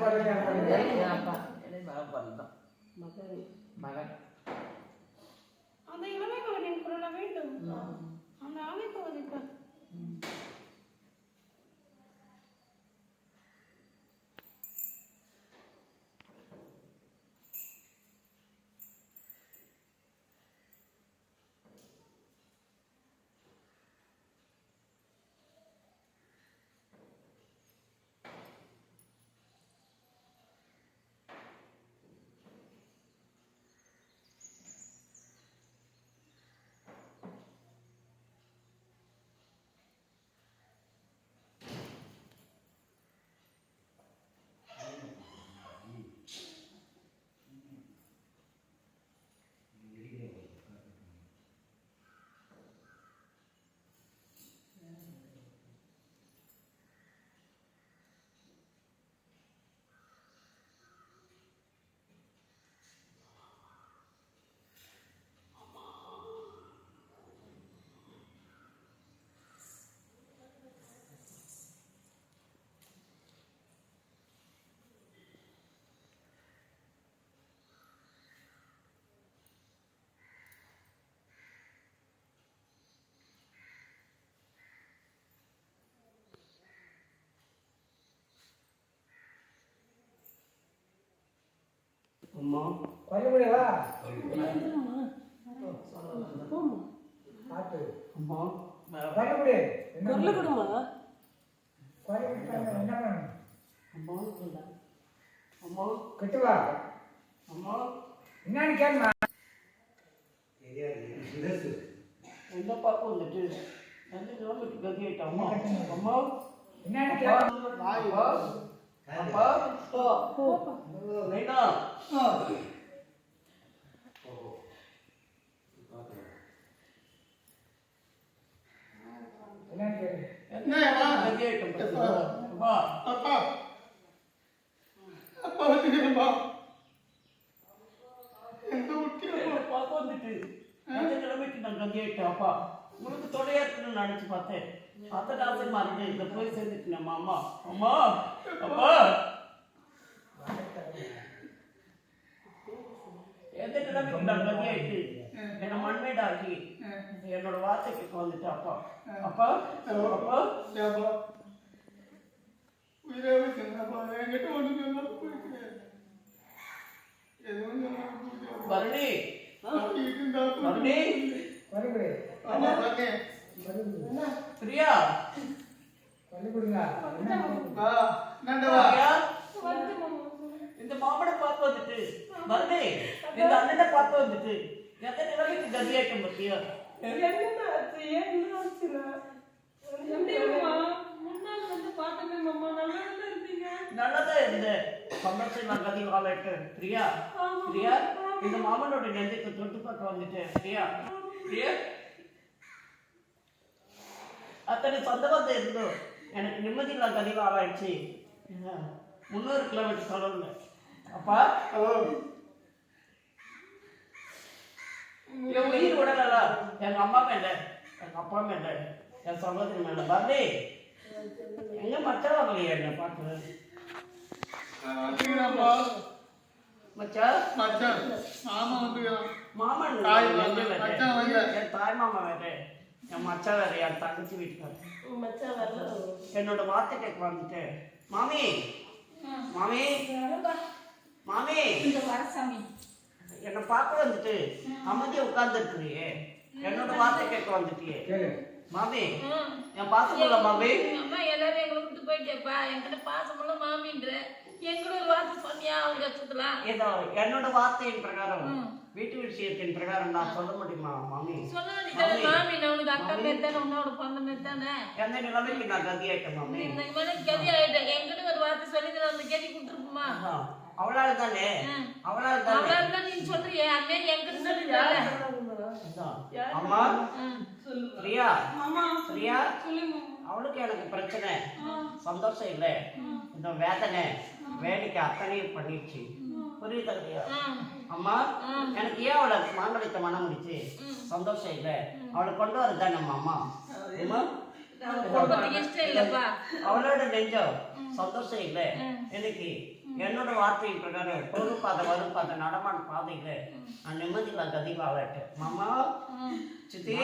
acuerdo, de acuerdo. அம்மா. போம்மா பார்த்து அம்மா. என்ன குரல கொடுமா என்ன அம்மா அம்மா. கிட்ட வா அம்மா. என்னன்னு கேளுமா? என்ன பார்க்க வந்துட்டு எந்த கிலோமீட்டர் கதி ஆயிட்டா அம்மா. அம்மா. என்னன்னு கேளு. அப்பா அப்பா அப்பா வந்துட்டு கிலோமீட்டர் அப்பா உங்களுக்கு தொடையா இருக்குன்னு நினைச்சு பார்த்தேன் அத்தை டாக்டர் மறந்து இந்த போய் சேர்ந்துட்டேன் அம்மா அம்மா அப்பா. எந்த கிலோமீட்டர் நான் கதி ஆயிட்டு என்னை மண்மேடாக்கி என்னோட வார்த்தைக்கு வந்துட்டு அப்பா. அப்பா அப்பா. ஏப்பா உயிரே வச்சிருந்தப்பா என்கிட்ட எதுவும் பரணி பரணி பிரியா. மாமா இந்த மாமனை பார்த்து வந்துட்டு பரணி இந்த அண்ணனை பார்த்து வந்துட்டு எத்தனை நிலைமைக்கு கதியாட்டம் பத்தியா? நல்லதா இருந்தேன் சந்தோஷம் நான் கதி பிரியா? பிரியா இந்த மாமனோட நெஞ்சுக்கு தொட்டு பார்க்க வந்துட்டேன் பிரியா? பிரியா? அத்தனை சொந்தமாக இருந்தோம். எனக்கு நிம்மதி நான் கதிவு ஆளாயிடுச்சு முந்நூறு கிலோமீட்டர் தொலைவில். அப்பா? என் உயிர் விடல எங்க அம்மா மேல எங்க அப்பா மேல என் சகோதரி மேல. பர்னி எங்க மச்சான் வரலையா என்ன பார்க்க வந்துக்கிறாப்பா மச்சான்? மச்சான். மாமா வந்துக்கிறான் மாமன் தாய்? மச்சான் வரல. என் தாய் மாமா வேற. என் மச்சான் வேற என் தங்கச்சி வீட்டுக்கார. மச்சான் வரல. என்னோட வார்த்தை கேட்க வந்துட்டேன். மாமி. மாமி. மாமி. இந்த வரசாமி. என்னை பார்க்க வந்துட்டு அமைதியா உட்கார்ந்து இருக்கிறியே என்னோட வார்த்தை கேட்க வந்துட்டியே. மாமி என் பாசமுள்ள மாமி. அம்மா எல்லாரும் எங்களை விட்டு போயிட்டேப்பா என்கிட்ட பாசமுள்ள மாமின்ற. எங்களோட ஒரு வார்த்தை சொன்னியா அவங்க கஷ்டத்துலாம் ஏதோ என்னோட வார்த்தையின் பிரகாரம் வீட்டு விஷயத்தின் பிரகாரம் நான் சொல்ல முடியுமா மாமி? சொல்ல வேண்டியது மாமி நான் உனக்கு அக்கா பேர் தானே உன்னோட பொண்ணு பேர் தானே? எந்த நிலைமைக்கு நான் கதியாயிட்டேன் மாமி. இந்த மாதிரி கதி ஆயிட்டேன் என்கிட்ட ஒரு வார்த்தை சொல்லி நான் அந்த கதி கொடுத்துருக்குமா. அவளால தானே அவளால தானே அவ்வளோ தான் நீ சொல்றியே என்கிட்ட சொல்லிருந்தால அதான். அம்மா? பிரியா? பிரியா? அவளுக்கு எனக்கு பிரச்சனை. சந்தோஷம் இல்லை. இந்த வேதனை. வேடிக்கை அத்தனையும் பண்ணிடுச்சு. புரியுதா இல்லையா? அம்மா எனக்கு ஏன் அவளை மாங்கலித்த மனம் முடிச்சு சந்தோஷம் இல்லை. அவளை கொண்டு வரதா நம்ம அம்மா. அம்மா? அவளோட நெஞ்சம் சந்தோஷம் இல்லை. எனக்கு என்னோட வார்த்தை பிரகாரம் பொருள் பாதை வரும் பாதை நடமான பாதையில நான் நிம்மதியில் கதி வாழட்டு மாமா சித்தி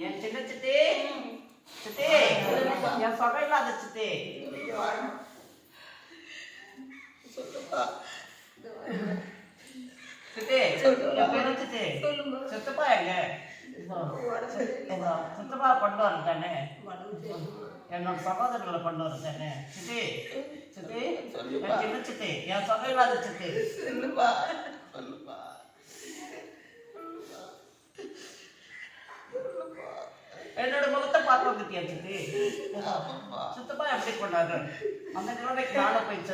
என் சின்ன சித்தி. சித்தி என் சொகை இல்லாத சித்தி. சித்தி என் பேரு சித்தி. சித்தப்பா எங்க? சித்தப்பா கொண்டு தானே என்னோட சகோதரர்களை கொண்டு வரேன் தானே சித்தி சித்தி சின்ன சித்தி? என் சொகை இல்லாத சித்தி. சொல்லுப்பா. சொல்லுப்பா. என்னோட முகத்தை பார்க்க வந்துட்டியா சித்தி? சுத்தமா எப்படி கொண்டாரு அந்த நிலைமைக்கு நானும் போய்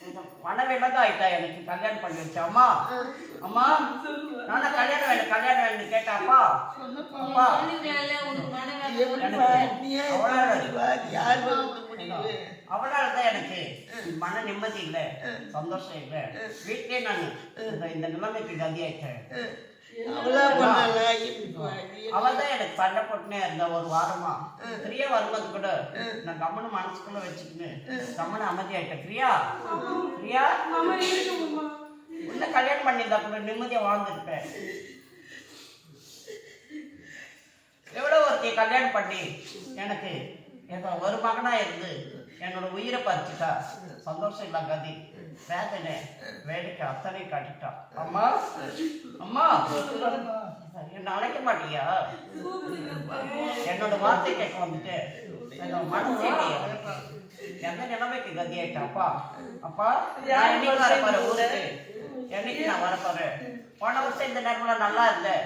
சேர்ந்துட்டு மனவிலக ஆயிட்டா எனக்கு கல்யாணம் பண்ணி வச்சு அம்மா. அம்மா நானா கல்யாணம் வேணும் கல்யாணம் வேணும்னு கேட்டா அப்பா அவளால தான் எனக்கு மன நிம்மதி இல்லை சந்தோஷம் இல்லை. வீட்லயே நான் இந்த- இந்த நிலைமைக்கு கதி ஆயிட்டேன் அவளா? பண்ணல. எப்படிப்பா நீ அவள் தான் எனக்கு சண்டை போட்டுனே இருந்த ஒரு வாரமா. பிரியா வரும்போது கூட நான் கம்மனு மனசுக்குள்ள வச்சுக்கின்னு கம்மனு அமைதியாயிட்டேன். பிரியா? பிரியா? மாமா இருக்கு மாமா. உன்ன கல்யாணம் பண்ணியிருந்தா கூட நிம்மதியா வாழ்ந்துருப்பேன். எவ்வளோ ஒருத்தைய கல்யாணம் பண்ணி எனக்கு ஏதோ ஒரு மகனா இருந்து என்னோட உயிரை பறிச்சுட்டா? சந்தோஷம் இல்ல கதி. வேதனை. வேடிக்கை அத்தனை காட்டிட்டா. அம்மா? அம்மா? என்ன அழைக்க மாட்டியா? என்னோட வார்த்தை கேட்க வந்துட்டு. என்னோட மனசே? எந்த நிலைமைக்கு கதி ஆயிட்டா அப்பா அப்பா நான் என்னைக்கு ஊருக்கு. நான் வர போறேன் போன வருஷம் இந்த நேரம்ல நல்லா இருந்தேன்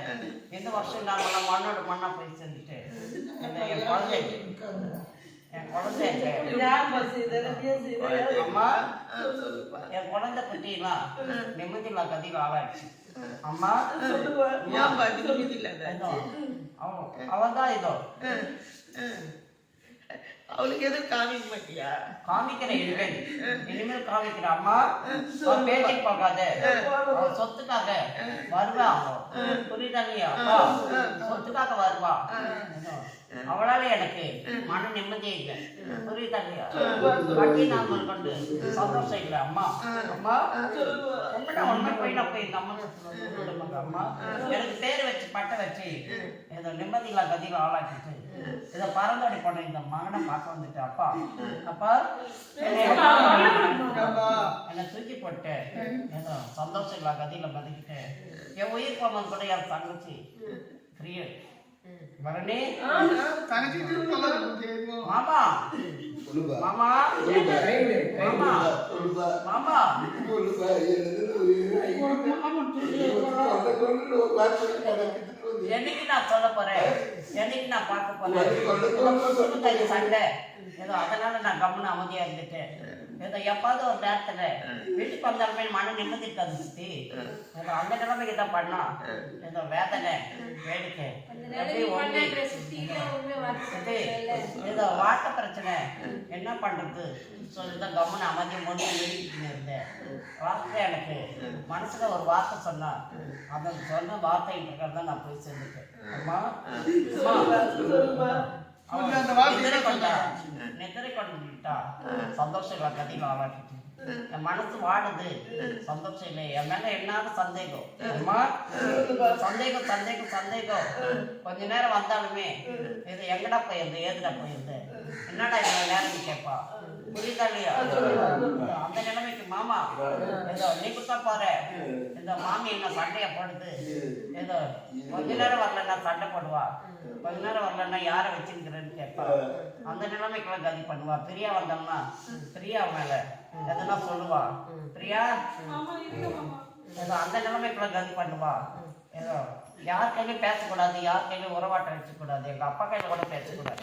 இந்த வருஷம் நான் மண்ணோட மண்ணா போய் இந்த என் குழந்தை என் குழந்தை அம்மா சொல்லுப்பா. என் குழந்தை குட்டிலாம் நிம்மதியில்லா கதியில் ஆளாச்சு அம்மா அவன் தான் இதோ. அவளுக்கு எதுவும் காமிக்க மாட்டியா? காமிக்கிற இனிமேல் இனிமேல் காமிக்கிற அம்மா அவன் பேச்சுக்கு பார்க்காத. அவன் சொத்துக்காக வருவா அவன் புரியுதா அப்பா சொத்துக்காக அவளால எனக்கு மன நிம்மதியே இல்லை. புரியுதா இல்லையா? வட்டி கொண்டு. சந்தோஷம் இல்லை அம்மா. அம்மா உண்மையா உண்மை போய் நான் போய் இந்த அம்மா அம்மா. எனக்கு பேர் வச்சு பட்டை வச்சு ஏதோ நிம்மதியில்லா கதியில் ஆளாக்கிட்டு இதை பறந்தோடி போன இந்த மகனை பார்க்க வந்துட்டு அப்பா. அப்பா என்னை தூக்கி போட்டு ஏதோ சந்தோஷம் இல்லா கதியில மதிக்கிட்டு என் உயிர் போனது கூட என் தங்கச்சி தெரியும் மாமா. மாமா. கைவிடு மாமா. மாமா. என்னைக்கு நான் சொல்ல போறேன்? என்னைக்கு நான் பார்க்க போறேன்? சண்டை. ஏதோ அதனால நான் கம்முன்னு அமைதியா இருந்துட்டேன். ஏதோ எப்பாவது ஒரு நேரத்துல வீட்டுக்கு வந்தாலுமே மன நிம்மதி இருக்காது சுத்தி. ஏதோ அந்த நிலைமைக்கு தான் பண்ணா ஏதோ வேதனை வேடிக்கை. ஏதோ வாட்ட பிரச்சனை. என்ன பண்றது? சொல்லிதான் கம்முன்னு அமைதியை முடிஞ்சு எழுதிட்டு இருந்தேன். வார்த்தை எனக்கு மனசுல ஒரு வார்த்தை சொன்னா அந்த சொன்ன வார்த்தை தான் நான் போய் அம்மா அம்மா. கொஞ்சம் அந்த வார்த்தையை நித்திரை கொண்டா நித்திரை கொண்டுட்டா சந்தோஷம் ஆளாக்கிட்டு என் மனசு வாடுது. சந்தோஷம். இல்லை என் மேல என்னாலும் சந்தேகம்? அம்மா சந்தேகம் சந்தேகம் சந்தேகம். கொஞ்ச நேரம் வந்தாலுமே இது எங்கடா போயிருது ஏதுடா போயிருது என்னடா இவ்வளவு நேரம் கேட்பா? புரியுதா இல்லையா? அந்த நிலைமைக்கு மாமா ஏதோ நீ குத்தா போற. இந்த மாமி என்ன சண்டைய போடுது. ஏதோ கொஞ்ச நேரம் வரலன்னா சண்டை போடுவா. கொஞ்ச நேரம் வரலன்னா யாரை வச்சிருக்கிறேன்னு கேட்பா. அந்த நிலைமைக்கெல்லாம் கதி பண்ணுவா. பிரியா வந்தோம்னா பிரியா மேல எதனா சொல்லுவா. பிரியா? ஏதோ அந்த நிலைமைக்கெல்லாம் கதி பண்ணுவா. ஏதோ யார் கையிலும் பேசக்கூடாது யார் கையிலும் உறவாட்டம் வச்சுக்கூடாது. எங்க அப்பா கையில கூட பேசக்கூடாது.